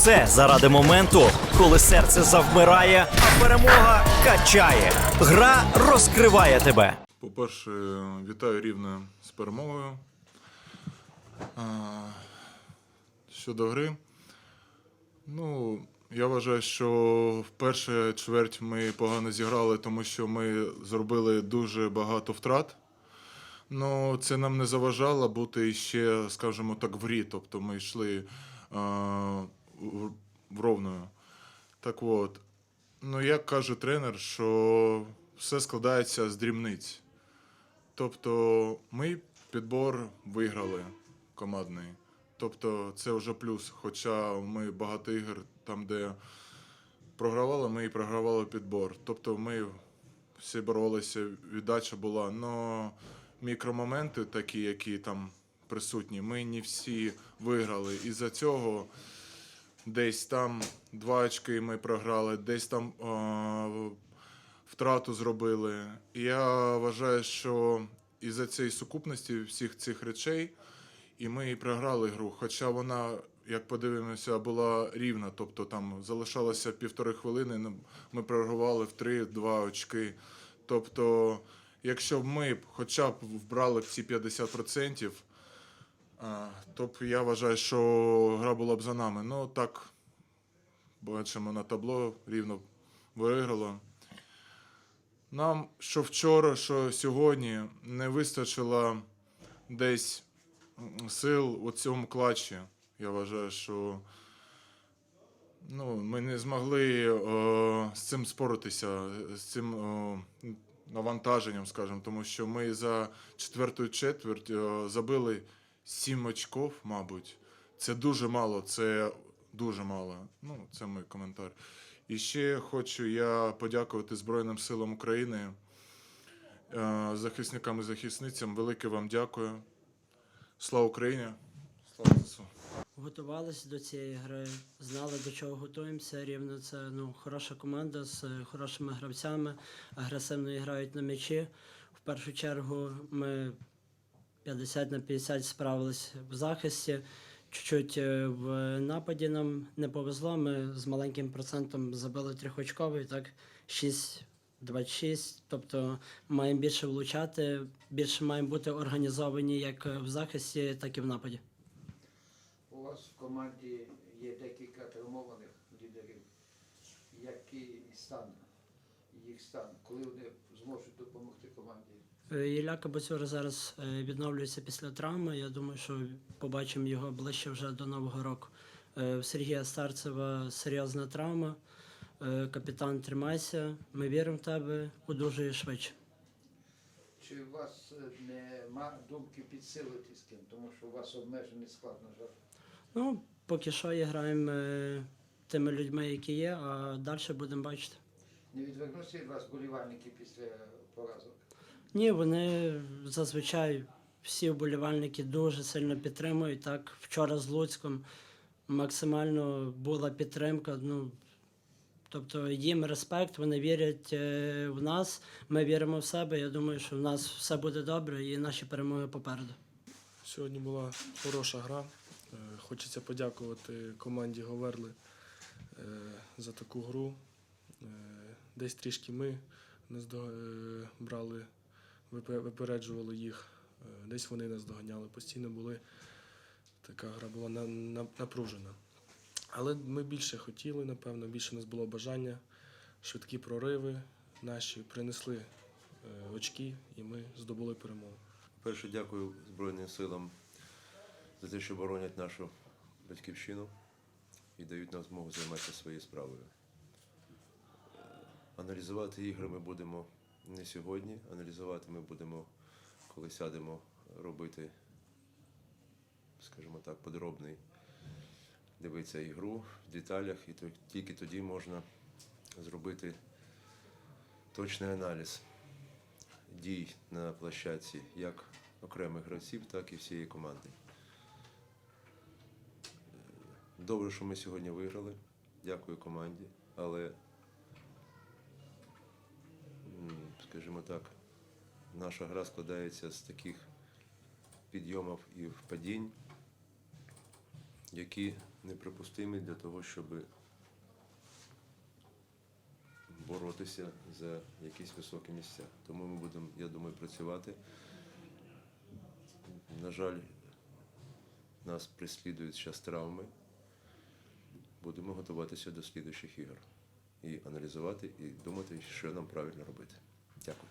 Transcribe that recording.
все заради моменту, коли серце завмирає, а перемога качає. Гра розкриває тебе. По-перше, вітаю рівне з перемогою. Щодо гри, ну, я вважаю, що в першу чверть ми погано зіграли, тому що ми зробили дуже багато втрат. Ну, це нам не заважало бути ще, скажімо так, в грі. Тобто ми йшли ровною. Так от, ну як каже тренер, що все складається з дрібниць. Тобто ми підбор виграли командний. Тобто це вже плюс. Хоча ми багато ігор там, де програвали, ми і програвали підбор. Тобто ми всі боролися, віддача була. Но мікромоменти, такі, які там присутні, ми не всі виграли. І за цього десь там два очки ми програли, десь там е, втрату зробили. Я вважаю, що із-за цієї сукупності всіх цих речей і ми і програли гру. Хоча вона, як подивимося, була рівна. Тобто там залишалося півтори хвилини, ну, ми програвали в 3-2 очки. Тобто, якщо б ми хоча б вбрали ці 50%, а, то б я вважаю, що гра була б за нами. Ну так, бачимо на табло, рівно виграло. Нам що вчора, що сьогодні не вистачило десь сил у цьому клатчі. Я вважаю, що ну, ми не змогли е, з цим споритися, з цим е, навантаженням, скажімо, тому що ми за четверту четверть е, забили 7 очков, мабуть. Це дуже мало, це дуже мало. Ну, це мій коментар. І ще хочу я подякувати Збройним силам України, е, захисникам і захисницям. Велике вам дякую. Слава Україні! Слава ЗСУ! Готувалися до цієї гри, знали до чого готуємося. Рівно це ну, хороша команда з хорошими гравцями, агресивно грають на м'ячі. В першу чергу ми 50 на 50 справились в захисті. Чуть-чуть е, в нападі нам не повезло. Ми з маленьким процентом забили трьохочковий, так 6-26. Тобто маємо більше влучати, більше маємо бути організовані як в захисті, так і в нападі. У вас в команді є декілька травмованих лідерів. Який стан, їх стан, коли вони зможуть допомогти команді? Е, Ілля Кабацюра зараз е, відновлюється після травми. Я думаю, що побачимо його ближче вже до Нового року. Е, В Сергія Старцева серйозна травма. Капітан, тримайся. Ми віримо в тебе, одужує швидше. Чи у вас нема думки підсилити з ким, тому що у вас обмежений склад, на жаль? Ну, поки що граємо тими людьми, які є, а далі будемо бачити. Не відвернуться від вас болівальники після поразок? Ні, вони зазвичай всі вболівальники дуже сильно підтримують. Так, вчора з Луцьком максимально була підтримка. Ну, тобто їм респект, вони вірять е, в нас, ми віримо в себе. Я думаю, що в нас все буде добре і наші перемоги попереду. Сьогодні була хороша гра. Е, Хочеться подякувати команді Говерли е, за таку гру. Десь трішки ми нас е, брали, випереджували їх, е, десь вони нас доганяли. Постійно були. Така гра була на- на- напружена. Але ми більше хотіли, напевно, більше у нас було бажання. Швидкі прориви наші принесли е, очки, і ми здобули перемогу. Перше, дякую Збройним силам за те, що боронять нашу батьківщину і дають нам змогу займатися своєю справою. Аналізувати ігри ми будемо не сьогодні. Аналізувати ми будемо, коли сядемо робити, скажімо так, подробний дивитися ігру в деталях, і тільки тоді можна зробити точний аналіз дій на площадці як окремих гравців, так і всієї команди. Добре, що ми сьогодні виграли. Дякую команді, але, скажімо так, наша гра складається з таких підйомів і впадінь, які неприпустимі для того, щоб боротися за якісь високі місця. Тому ми будемо, я думаю, працювати. На жаль, нас прислідують зараз травми. Будемо готуватися до слідуючих ігор і аналізувати, і думати, що нам правильно робити. Дякую.